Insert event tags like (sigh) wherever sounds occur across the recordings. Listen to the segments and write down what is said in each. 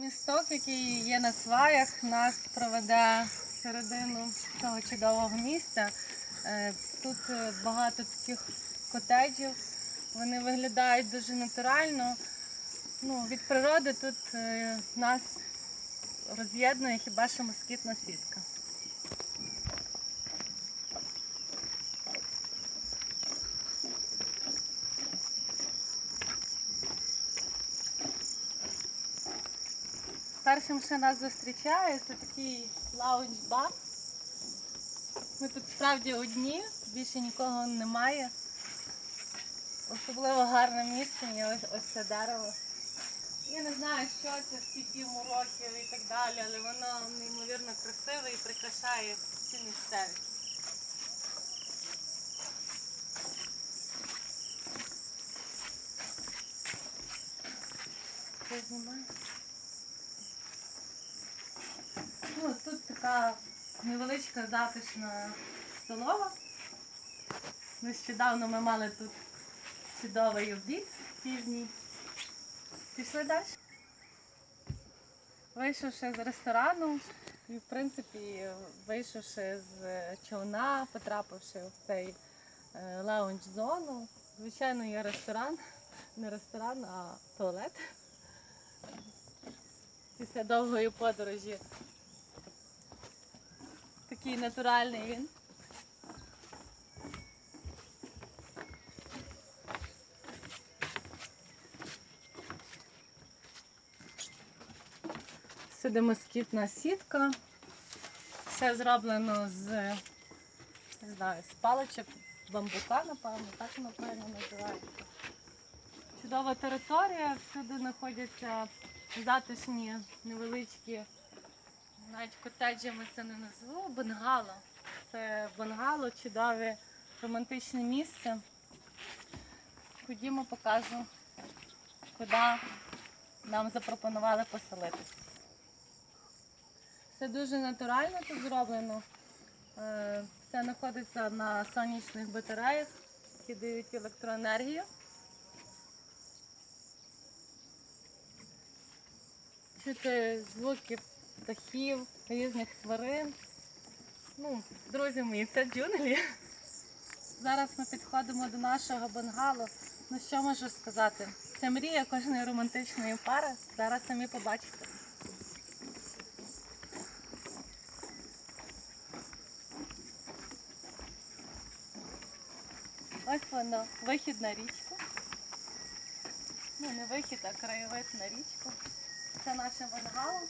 Місток, який є на сваях, нас проведе середину цього чудового місця. Е, Тут е, багато таких котеджів. Вони виглядають дуже натурально. Ну, від природи тут е, нас роз'єднує хіба що москітна сітка. Першим, що нас зустрічає, це такий лаунж-бар. Ми тут справді одні, більше нікого немає. Особливо гарне місце, є ось, ось це дерево. Я не знаю, що це, скільки йому років і так далі, але воно неймовірно красиве і прикрашає цю місцевість. Це? Ну, тут така невеличка затишна столова. Нещодавно ми мали тут чудовий обід пізній. Пішли далі. Вийшовши з ресторану, і в принципі, вийшовши з човна, потрапивши в цей е, лаунж-зону, звичайно, є ресторан, не ресторан, а туалет. Після довгої подорожі такий натуральний він. Сюди москітна сітка. Все зроблено з, не знаю, з паличок бамбука, напевно, так воно правильно називається. Чудова територія, всюди знаходяться затишні, невеличкі, навіть котеджі ми це не назву, бенгало. Це бенгало, чудове романтичне місце. Ходімо, покажу, куди нам запропонували поселитися. Все дуже натурально тут зроблено. Е, Все знаходиться на сонячних батареях, які дають електроенергію. Чути звуки птахів, різних тварин. Ну, друзі мої, це джунглі. Зараз ми підходимо до нашого бенгалу. Ну що можу сказати? Це мрія кожної романтичної пари. Зараз самі побачите. Ось воно, вихід на річку. Ну, не вихід, а краєвид на річку. Це наше бенгало.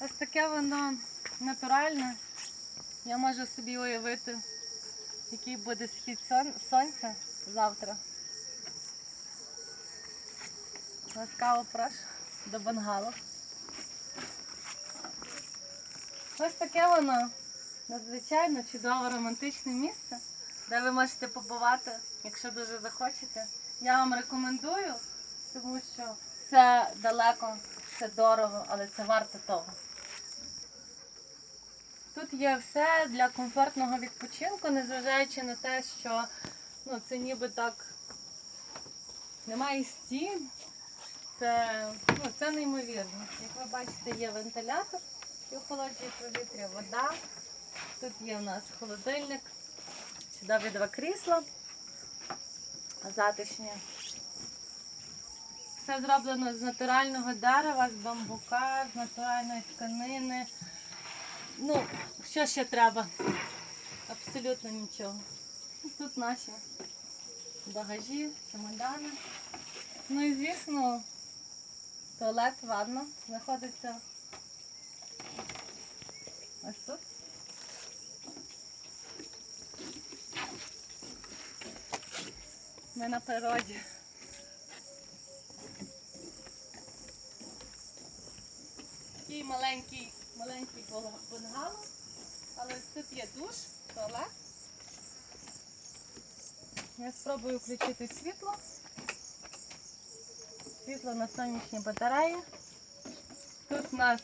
Ось таке воно натуральне. Я можу собі уявити, який буде схід сон- сонця завтра. Ласкаво прошу до бенгало. Ось таке воно надзвичайно чудове романтичне місце, де ви можете побувати, якщо дуже захочете. Я вам рекомендую, тому що це далеко, це дорого, але це варто того. Тут є все для комфортного відпочинку, незважаючи на те, що ну, це ніби так немає стін. Це, ну, це неймовірно. Як ви бачите, є вентилятор, і охолоджує повітря, вода. Тут є у нас холодильник, чудові два крісла, затишні. Все зроблено з натурального дерева, з бамбука, з натуральної тканини. Ну, що ще треба? Абсолютно нічого. Тут наші багажі, чемодани. Ну і звісно, туалет, ванна знаходиться ось тут. Ми на природі. Такий маленький, маленький бунгало, але тут є душ, туалет. Я спробую включити світло. Світло на сонячній батареї. Тут у нас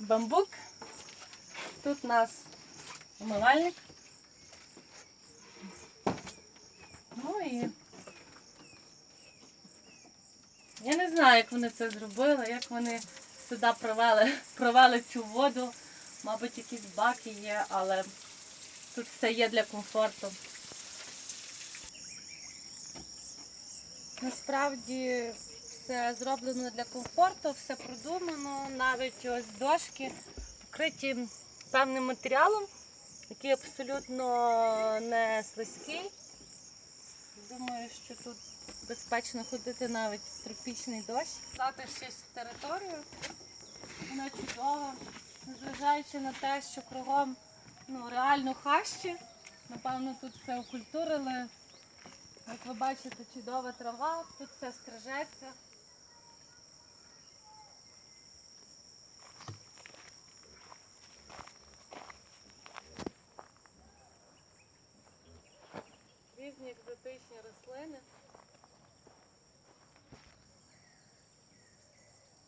бамбук, тут у нас умивальник. Ну і Я не знаю, як вони це зробили, як вони сюди провели, (laughs) провели цю воду. Мабуть, якісь баки є, але тут все є для комфорту. Насправді все зроблено для комфорту, все продумано, навіть ось дошки покриті певним матеріалом, який абсолютно не слизький. Думаю, що тут безпечно ходити навіть в тропічний дощ. Затишність територію. Вона чудова, незважаючи на те, що кругом ну, реально хащі. Напевно, тут все окультурили. Як ви бачите, чудова трава, тут все стрижеться.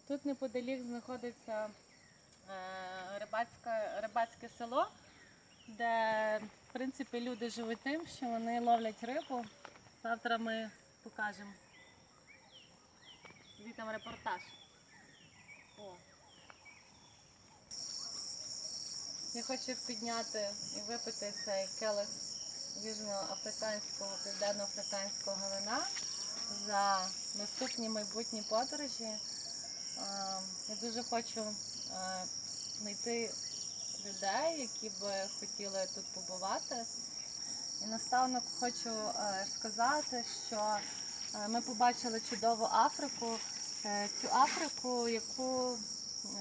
Тут неподалік знаходиться е, рибацьке, село, де в принципі люди живуть тим, що вони ловлять рибу. Завтра ми покажемо. Звідти репортаж. О. Я хочу підняти і випити цей келих южноафриканського, південно-африканського вина за наступні майбутні подорожі. Е, Я дуже хочу е, знайти людей, які би хотіли тут побувати. І наставник хочу е, сказати, що ми побачили чудову Африку, цю Африку, яку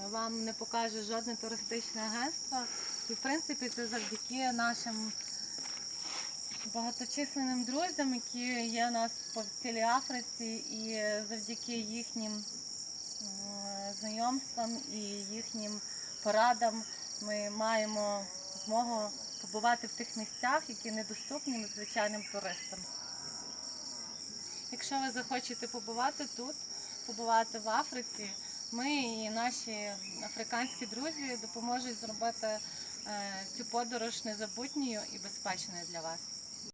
вам не покаже жодне туристичне агентство. І в принципі це завдяки нашим багаточисленним друзям, які є у нас по цілій Африці, і завдяки їхнім знайомствам і їхнім порадам ми маємо змогу побувати в тих місцях, які недоступні звичайним туристам. Якщо ви захочете побувати тут, побувати в Африці, ми і наші африканські друзі допоможуть зробити е, цю подорож незабутньою і безпечною для вас.